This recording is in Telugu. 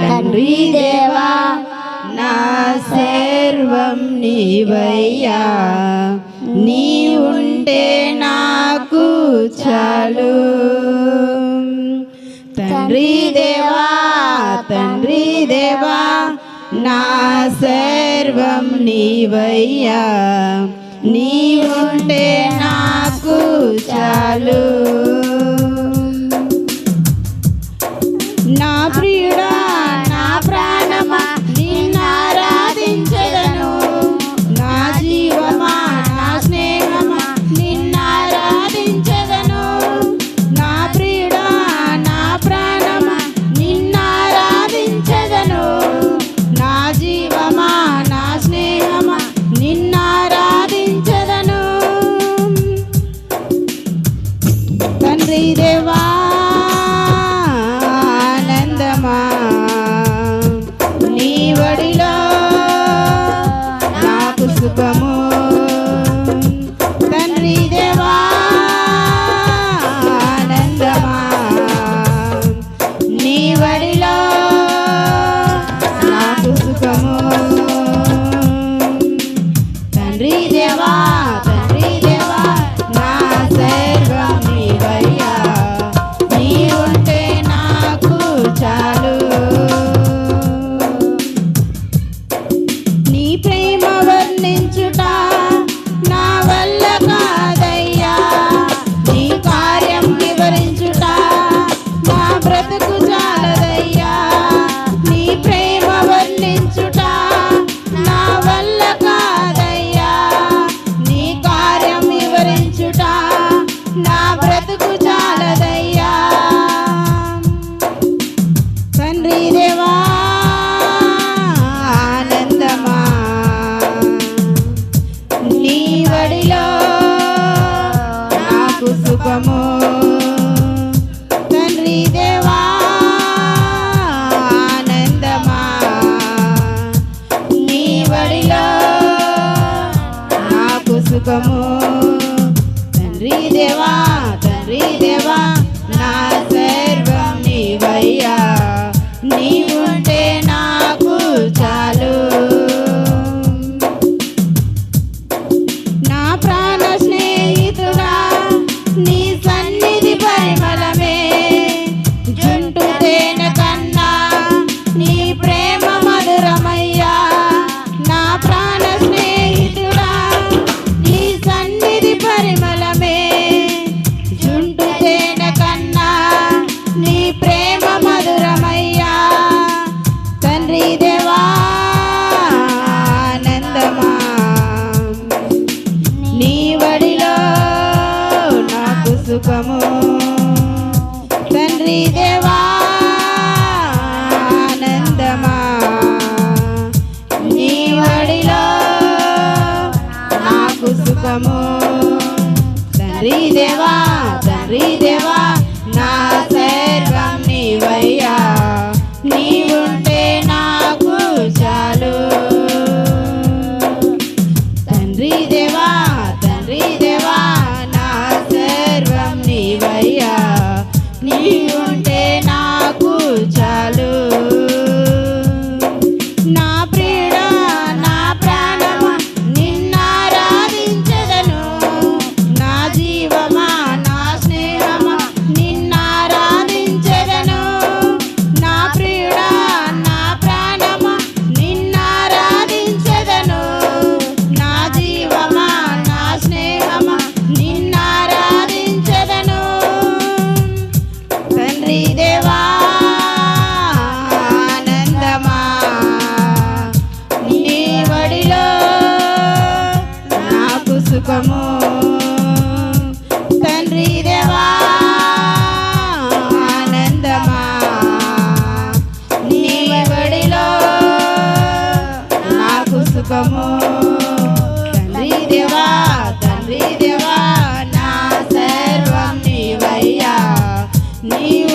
తండ్రి దేవా నా సర్వం నీవయ్యా. నీ ఉంటే నాకు చాలు. తండ్రి దేవా తండ్రి దేవా నా సర్వం నీవయ్యా. నీ ఉంటే నాకు చాలు. నా ప్రియుడా దేవా ఆనందమా? నీ వడిలో నా శుభము నీ ప్రేమ వర్ణించుట నా వల్ల కాదయ్యా. నీ కార్యం వివరించుట నా బ్రతుకు సుఖము తండ్రి దేవా తండ్రి దేవా. సుఖము. తండ్రి దేవా ఆనందమా. నీ వడిలో నాకు సుఖము. తండ్రి దేవా తండ్రి దేవా నా సర్వం నీవయ్యా. నీవుంటే నాకు చాలు. తండ్రి దేవా లోకము తండ్రి దేవా తండ్రి దేవా నా సర్వం నీవయ్యా. నీవు